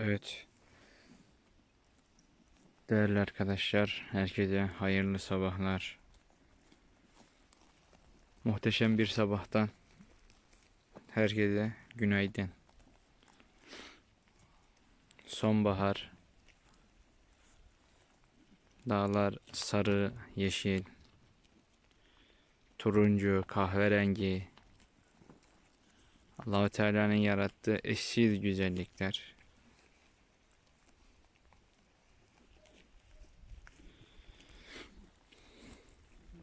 Evet. Değerli arkadaşlar, herkese hayırlı sabahlar. Muhteşem bir sabahtan herkese günaydın. Sonbahar. Dağlar sarı, yeşil, turuncu, kahverengi. Allahu Teala'nın yarattığı eşsiz güzellikler.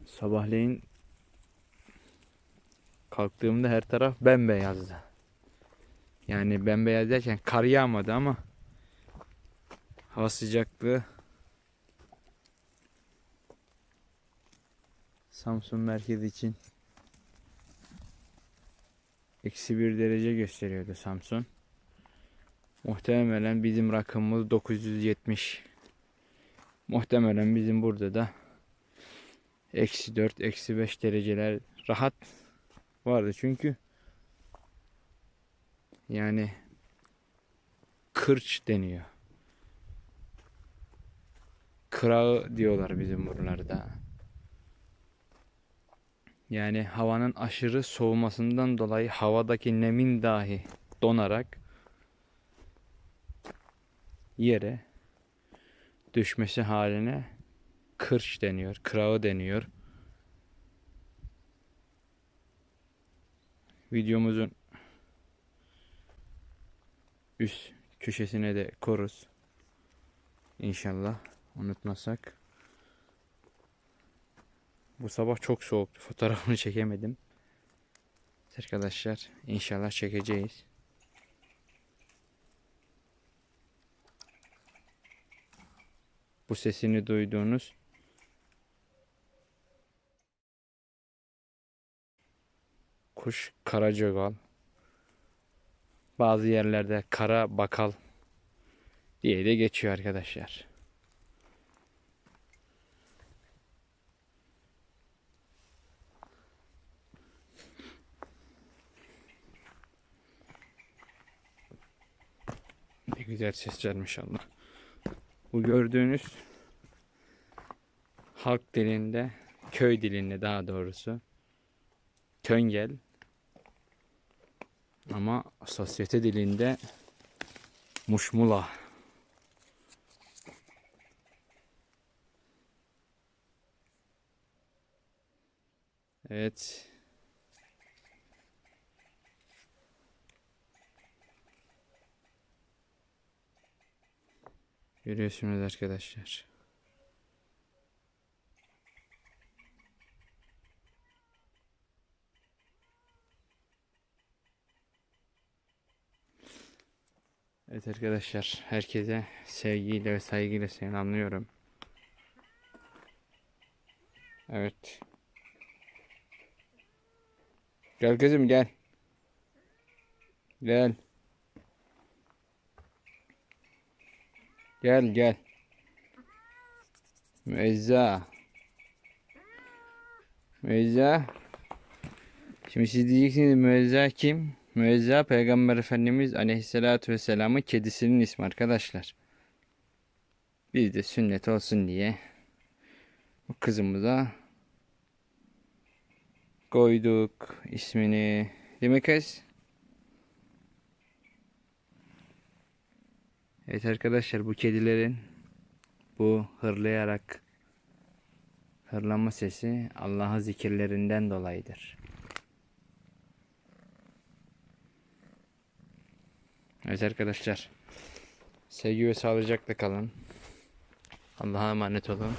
Sabahleyin kalktığımda her taraf bembeyazdı. Yani bembeyaz derken kar yağmadı ama hava sıcaklığı Samsun merkez için eksi bir derece gösteriyordu Samsun. Muhtemelen bizim rakamımız 970. Muhtemelen bizim burada da eksi 4, eksi 5 dereceler rahat vardı. Çünkü yani kırç deniyor. Kırağı diyorlar bizim buralarda. Yani havanın aşırı soğumasından dolayı havadaki nemin dahi donarak yere düşmesi haline kırç deniyor, kırağı deniyor. Videomuzun üst köşesine de koruz. İnşallah unutmasak. Bu sabah çok soğuktu. Fotoğrafını çekemedim. Arkadaşlar inşallah çekeceğiz. Bu sesini duyduğunuz kuş karacagal. Bazı yerlerde kara bakal diye de geçiyor arkadaşlar. Ne güzel sesler maşallah. Bu gördüğünüz halk dilinde, köy dilinde daha doğrusu töngel ama sosyete dilinde muşmula. Evet. Görüyorsunuz arkadaşlar. Evet arkadaşlar, herkese sevgiyle ve saygıyla selamlıyorum. Evet. Gel kızım gel. Gel. Gel gel. Müezza. Müezza. Şimdi siz diyeceksiniz müezza kim? Müezza Peygamber Efendimiz Aleyhisselatü Vesselam'ın kedisinin ismi arkadaşlar. Biz de sünnet olsun diye bu kızımıza koyduk ismini. Değil mi kız? Evet arkadaşlar bu kedilerin bu hırlayarak hırlama sesi Allah'ın zikirlerinden dolayıdır. Evet arkadaşlar. Sevgi ve sağlıcakla kalın. Allah'a emanet olun.